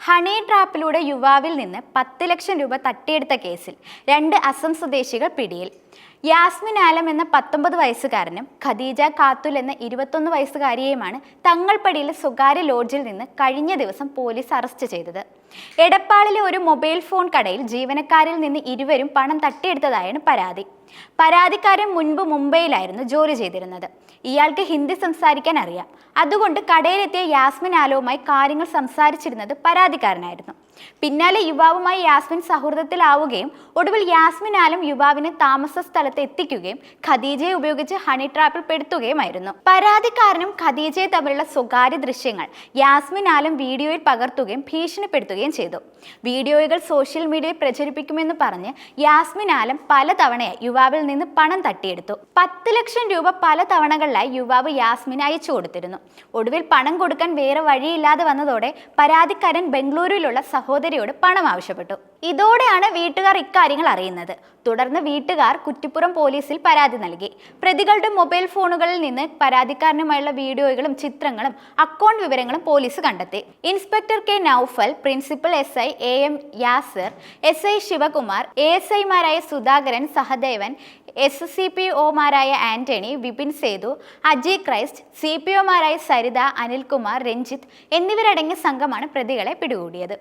Honey ട്രാപ്പിലൂടെ യുവാവിൽ നിന്ന് പത്ത് ലക്ഷം രൂപ തട്ടിയെടുത്ത കേസിൽ രണ്ട് അസം സ്വദേശികൾ പിടിയിൽ. യാസ്മിൻ ആലം എന്ന പത്തൊമ്പത് വയസ്സുകാരനും ഖദീജ കാത്തുൽ എന്ന ഇരുപത്തൊന്ന് വയസ്സുകാരിയെയുമാണ് തങ്ങൾപ്പടിയിലെ സ്വകാര്യ ലോഡ്ജിൽ നിന്ന് കഴിഞ്ഞ ദിവസം പോലീസ് അറസ്റ്റ് ചെയ്തത്. എടപ്പാളിലെ ഒരു മൊബൈൽ ഫോൺ കടയിൽ ജീവനക്കാരിൽ നിന്ന് ഇരുവരും പണം തട്ടിയെടുത്തതായാണ് പരാതി. പരാതിക്കാരൻ മുൻപ് മുംബൈയിലായിരുന്നു ജോലി ചെയ്തിരുന്നത്. ഇയാൾക്ക് ഹിന്ദി സംസാരിക്കാൻ അറിയാം. അതുകൊണ്ട് കടയിലെത്തിയ യാസ്മിൻ ആലവുമായി കാര്യങ്ങൾ സംസാരിച്ചിരുന്നത് പരാതിക്കാരനായിരുന്നു. പിന്നാലെ യുവാവുമായി യാസ്മിൻ സൗഹൃദത്തിലാവുകയും ഒടുവിൽ യാസ്മിൻ ആലം യുവാവിന് താമസ സ്ഥലത്ത് എത്തിക്കുകയും ഖദീജയെ ഉപയോഗിച്ച് ഹണി ട്രാപ്പിൽ പെടുത്തുകയുമായിരുന്നു. പരാതിക്കാരനും ഖദീജയെ തമ്മിലുള്ള സ്വകാര്യ ദൃശ്യങ്ങൾ യാസ്മിൻ ആലം വീഡിയോയിൽ പകർത്തുകയും ഭീഷണിപ്പെടുത്തുകയും ചെയ്തു. വീഡിയോകൾ സോഷ്യൽ മീഡിയയിൽ പ്രചരിപ്പിക്കുമെന്ന് പറഞ്ഞ് യാസ്മിൻ ആലം പലതവണയായി യുവാവിൽ നിന്ന് പണം തട്ടിയെടുത്തു. പത്ത് ലക്ഷം രൂപ പല തവണകളിലായി യുവാവ് യാസ്മിൻ അയച്ചു കൊടുത്തിരുന്നു. ഒടുവിൽ പണം കൊടുക്കാൻ വേറെ വഴിയില്ലാതെ വന്നതോടെ പരാതിക്കാരൻ ബംഗളൂരുവിലുള്ള സഹോദരിയോട് പണം ആവശ്യപ്പെട്ടു. ഇതോടെയാണ് വീട്ടുകാർ ഇക്കാര്യങ്ങൾ അറിയുന്നത്. തുടർന്ന് വീട്ടുകാർ കുറ്റിപ്പുറം പോലീസിൽ പരാതി നൽകി. പ്രതികളുടെ മൊബൈൽ ഫോണുകളിൽ നിന്ന് പരാതിക്കാരനുമായുള്ള വീഡിയോകളും ചിത്രങ്ങളും അക്കൗണ്ട് വിവരങ്ങളും പോലീസ് കണ്ടെത്തി. Inspector K Noufal principal S I A M Yasir S I Sivakumar A S ഐമാരായ Sudhakaran Sahadevan S C P ഒമാരായ Antony Vipin Sethu Ajay Christ C P ഒമാരായ Saritha Anilkumar Ranjith എന്നിവരടങ്ങിയ സംഘമാണ് പ്രതികളെ പിടികൂടിയത്.